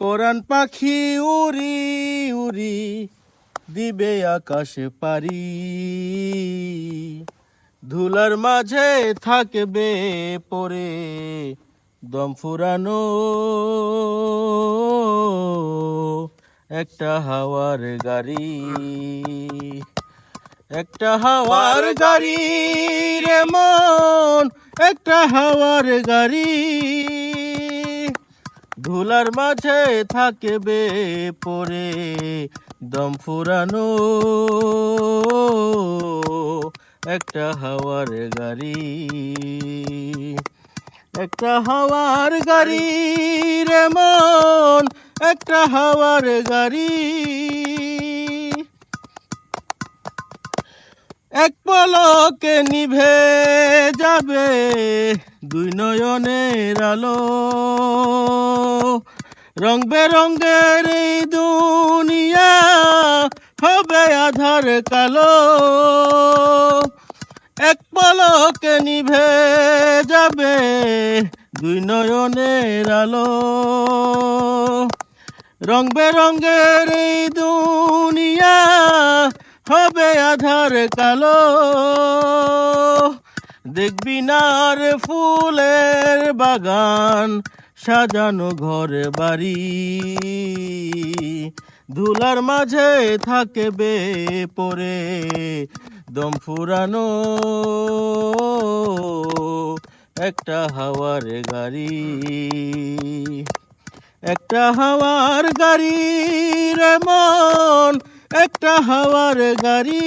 পরাণ পাখি উড়ি উড়ি দিবে আকাশে পারি। ধুলার মাঝে থাকবে পরে দম ফুরানো। একটা হাওয়ার গাড়ি, একটা হাওয়ার গাড়ি রে মন, একটা হাওয়ার গাড়ি। ধুলার মাঝে থাকবে পরে দম ফুরানো। একটা হাওয়ার গাড়ি, একটা হাওয়ার গাড়ি রে মন, একটা হাওয়ার গাড়ি। এক পলকে নিভে যাবে দুই নয়নের আলো। রং বেরঙ্গের এই দুনিয়া হবে আধার কালো। এক পলকে নিভে যাবে দুই নয়নের আলো। রং বেরঙ্গের এই দুনিয়া হবে আধার কালো। দেখবি না রে ফুলের বাগান, সাজানো ঘর বাড়ি। ধুলার মাঝে থাকবে পরে দম ফুরানো, একটা হাওয়ার গাড়ি। একটা হাওয়ার গাড়ি রে মন, একটা হাওয়ার গাড়ি।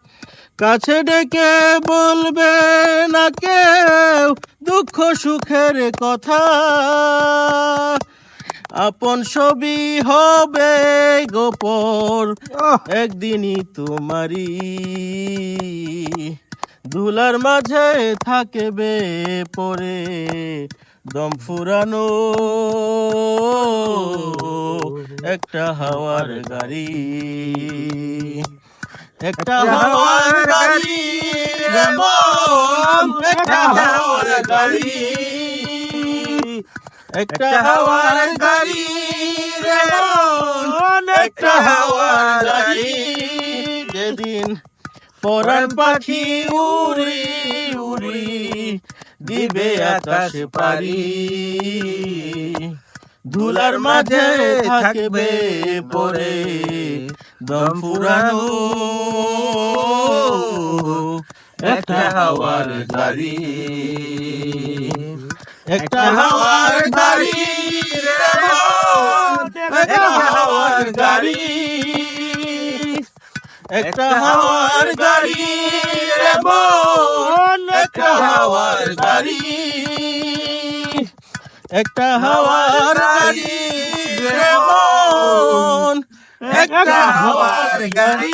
কাছে ডেকে বলবে না কেউ দুঃখ সুখের কথা। আপন ছবি হবে গোপর একদিনই তোমারই। ধুলার মাঝে থাকবে পরে দম ফুরানো। একটা হাওয়ার গাড়ি। একটা হাওয়ার গাড়ি রে মন, একটা হাওয়ার গাড়ি একটা হাওয়ার গাড়ি রে মন, একটা হাওয়ার গাড়ি যেদিন পরাণ পাখি উড়ি উড়ি দিবে আকাশ পারি ধুলার মাঝে থাকবে পরে দম ফুরানো একটা হাওয়ার গাড়ি। একটা হাওয়ার গাড়ি একটা হাওয়ার গাড়ি। একটা হাওয়ার গাড়ি রে একটা হাওয়ার গাড়ি। একটা হাওয়ার গাড়ি রে একটা হাওয়ার গাড়ি